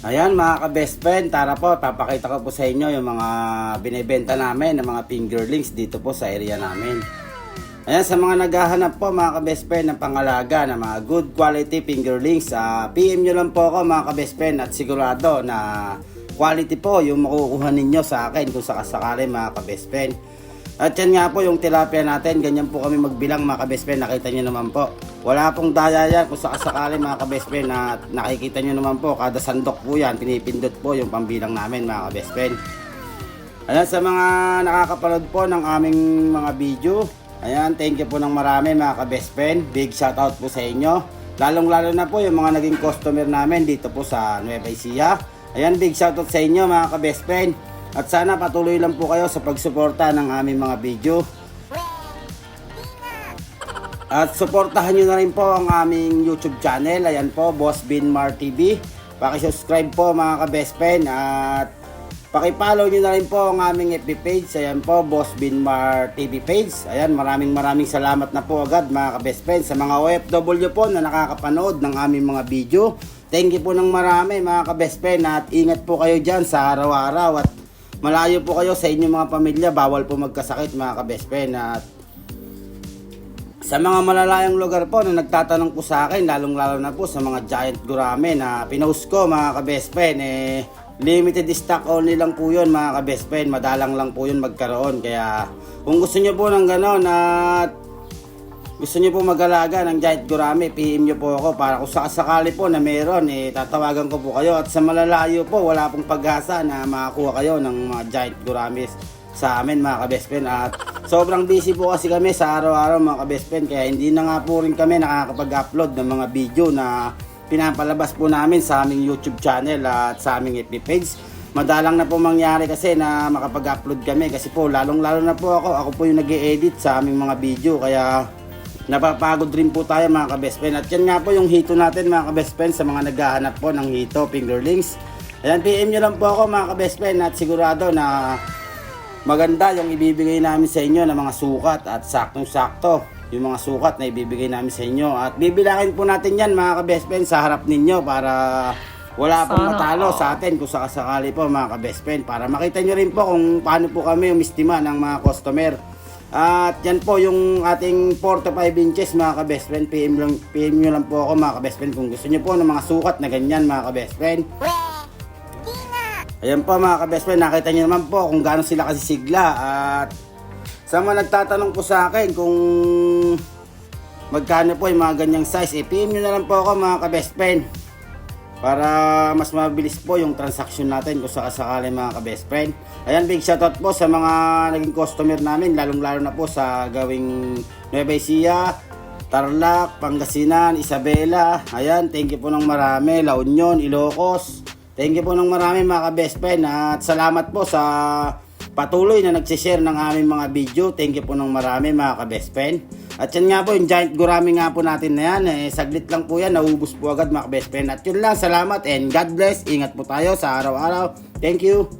Ayan mga ka-best friend, tara po, papakita ko po sa inyo yung mga binibenta namin ng mga fingerlings dito po sa area namin. Ayan, sa mga naghahanap po mga ka-best friend ng pangalaga ng mga good quality fingerlings, ah, PM nyo lang po ako mga ka-best friend at sigurado na quality po yung makukuha ninyo sa akin kung sakasakali mga ka-best friend. At yan nga po yung tilapia natin, ganyan po kami magbilang mga ka-best friend, nakita nyo naman po. Wala pong daya yan kung sakasakali mga ka-best friend na nakikita nyo naman po, kada sandok po yan, pinipindot po yung pambilang namin mga ka-best friend. Ayan, sa mga nakakapanood po ng aming mga video, ayan, thank you po ng marami mga ka-best friend. Big shoutout po sa inyo. Lalong-lalo na po yung mga naging customer namin dito po sa Nueva Ecija. Ayan, big shoutout sa inyo mga ka-best friend. At sana patuloy lang po kayo sa pagsuporta ng aming mga video. At suportahan nyo na rin po ang aming YouTube channel. Ayan po, Boss Binmar TV. Pakisubscribe po mga ka-best friend. At pakipollow nyo na rin po ang aming FB page. Ayan po, Boss Binmar TV page. Ayan, maraming maraming salamat na po agad mga ka-best friend sa mga OFW po na nakakapanood ng aming mga video. Thank you po ng marami mga ka-best friend at ingat po kayo dyan sa araw-araw at malayo po kayo sa inyong mga pamilya. Bawal po magkasakit mga ka-best friend at sa mga malalayang lugar po na nagtatanong po sa akin, lalong-lalo na po sa mga giant gurame na pinost ko mga ka-best friend, eh, limited stock only lang po yun mga ka-best friend, madalang lang po yun magkaroon. Kaya kung gusto nyo po ng gano'n at gusto nyo po mag-alaga ng giant gurame, PM nyo po ako para kung sakasakali po na meron, eh, tatawagan ko po kayo. At sa malalayo po, wala pong pag-asa na makakuha kayo ng mga giant gurames sa amin mga ka-best friend. At sobrang busy po kasi kami sa araw-araw mga ka-best friend, kaya hindi na nga po rin kami nakakapag-upload ng mga video na pinapalabas po namin sa aming YouTube channel at sa aming FB page. Madalang na po mangyari kasi na makapag-upload kami kasi po lalong-lalo na po ako, ako po yung nag edit sa aming mga video kaya napapagod rin po tayo mga ka-best friend. At yan nga po yung hito natin mga ka-best friend sa mga naghahanap po ng hito, fingerlings. Ayan, PM nyo lang po ako mga ka-best friend at sigurado na maganda yung ibibigay namin sa inyo ng mga sukat at saktong-sakto yung mga sukat na ibibigay namin sa inyo. At bibilangin po natin yan mga ka-best friend sa harap ninyo para wala pong Sana matalo all. sa atin kung sakasakali po mga ka-best friend para makita nyo rin po kung paano po kami umistima ng mga customer. At yan po yung ating 4 to 5 inches mga ka-best friend. PM, lang, PM nyo lang po ako mga ka-best friend kung gusto nyo po ng mga sukat na ganyan mga ka-best friend. Ayan po mga ka-best friend, nakita nyo naman po kung gaano sila kasisigla at sa mga nagtatanong po sa akin kung magkano po yung mga ganyang size, eh, PM nyo na lang po ako mga ka-best friend para mas mabilis po yung transaction natin kung sakasakali mga ka-best friend. Ayan, big shoutout po sa mga naging customer namin, lalong-lalo na po sa gawing Nueva Ecija, Tarlac, Pangasinan, Isabela. Ayan, thank you po ng marami. La Union, Ilocos. Thank you po ng marami mga ka-best friend at salamat po sa patuloy na nagsishare ng aming mga video. Thank you po ng marami mga ka-best friend. At yan nga po, yung giant gurami nga po natin na yan. Eh, saglit lang po yan, naubos po agad mga ka-best friend. At yun lang, salamat and God bless. Ingat po tayo sa araw-araw. Thank you.